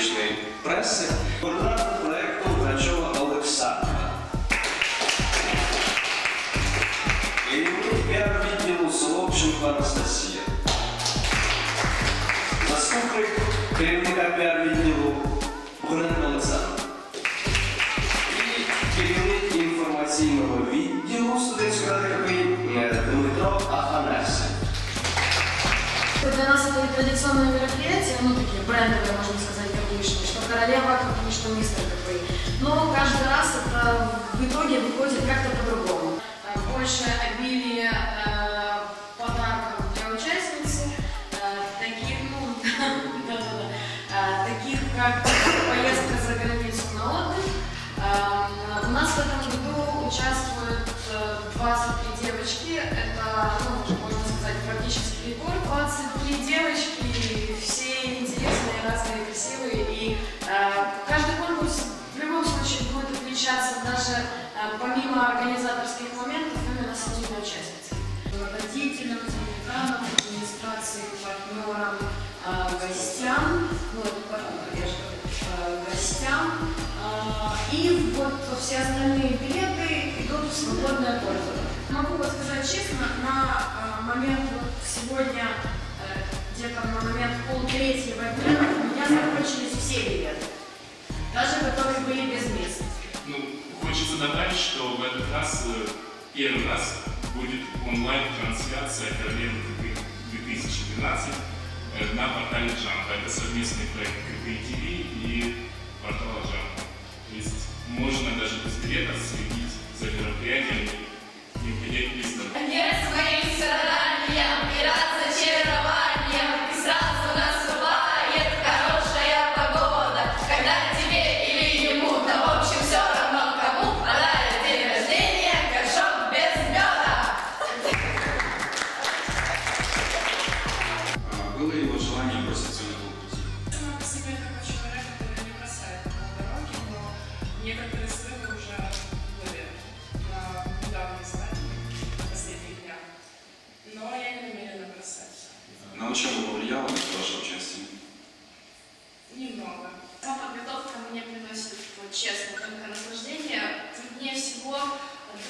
нашої копічної преси, координатор проєкту Грачова Олександра. Керівник піар-відділу Соловченко Анастасія. Заступник керівника піар-відділу Гуренко Олександр. І керівник інформаційного відділу студентської ради КПІ Дмитро Афанасів. Для нас это и традиционное мероприятие, ну такие брендовые, можно сказать, КПИшные, что королева КПИ, что мистер КПИ. Но каждый раз это в итоге выходит как-то по-другому. Больше обилие э, подарков для участницы, э, таких, ну, э, таких как поездка за границу на отдых. У нас в этом году участвуют э, 23 девочки, это, ну, можно сказать, практически рекорд. Делегатам, администрации, партнерам, э, гостям, ну, э, гостям, э, и вот все остальные билеты идут в свободное пользование. Могу вот сказать честно, на момент вот сегодня, э, где-то на момент полтретьего дня у меня закончились все билеты. Даже которые были без мест. Ну, хочется добавить, что в этот раз, э, первый раз, будет онлайн-трансляция Королевы КП 2012 э, на портале Джампа. Это совместный проект КП ТВ и портала Джампа. То есть можно даже без билетов следить за мероприятием и ходить без дороги. Наслаждение. Труднее всего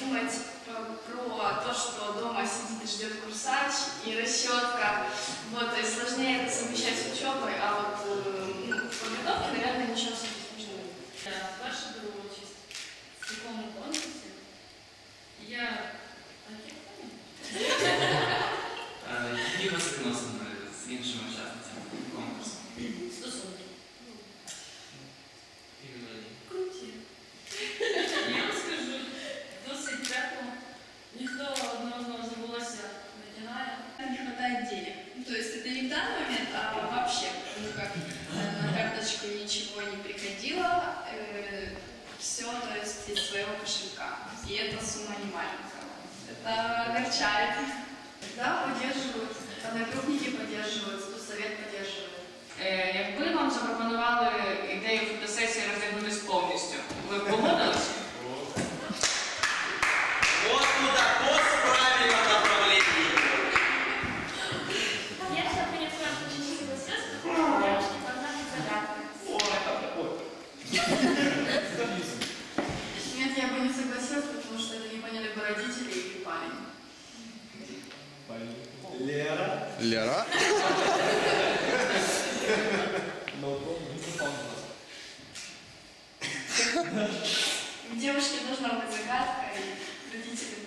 думать про, то, что дома сидит и ждет курсач и расчетка. Вот, и сложнее это совмещать с учебой, а вот э, ну, в подготовке, наверное, ничего сложного не маленькая. Это огорчает. Да, поддерживают, одногруппники поддерживают, студсовет поддерживает. Е, Якби вам запропонували ідею Лера? У девушки должна быть загадка, и. Родители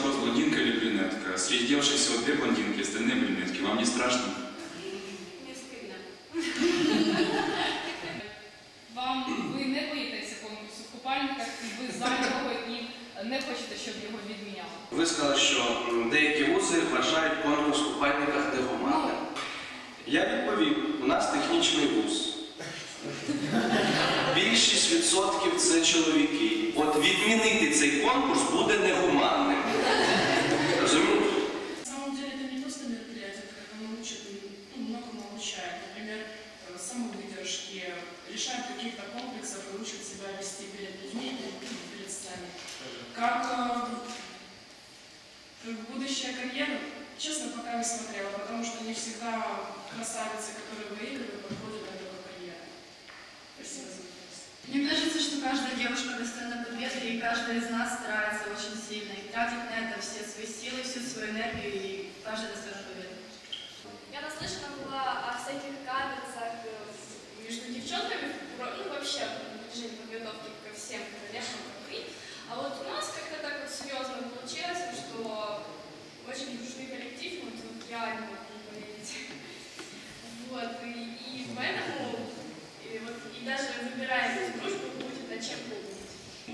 вопрос, блондинка или брюнетка? Среди девушек всего две блондинки, остальные брюнетки. Вам не страшно? Не стыдно. Вам ви не боїтеся конкурсу в купальниках, і ви за нього і не хочете, щоб його відміняли. Ви сказали, що деякі вузи вважають конкурс в купальниках дивоматом. Я відповів, у нас технічний вуз. Більшість відсотків це чоловіки. От відмінити цей конкурс буде негуманним. Карьера, честно, пока не смотрела, потому что не всегда красавицы, которые выигрывают, подходят для такой карьеры. Спасибо за вопрос. Мне кажется, что каждая девушка достойна победы, и каждая из нас старается очень сильно и тратит на это все свои силы, всю свою энергию, и каждая достойна победы. Я наслышана была о всяких каверзах э, между девчонками, ну вообще в движении подготовки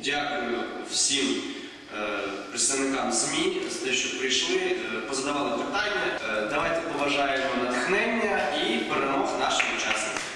Дякую всім е, представникам ЗМІ за те, що прийшли, е, позадавали питання. Е, Давайте поважаємо натхнення і перемог нашим учасникам.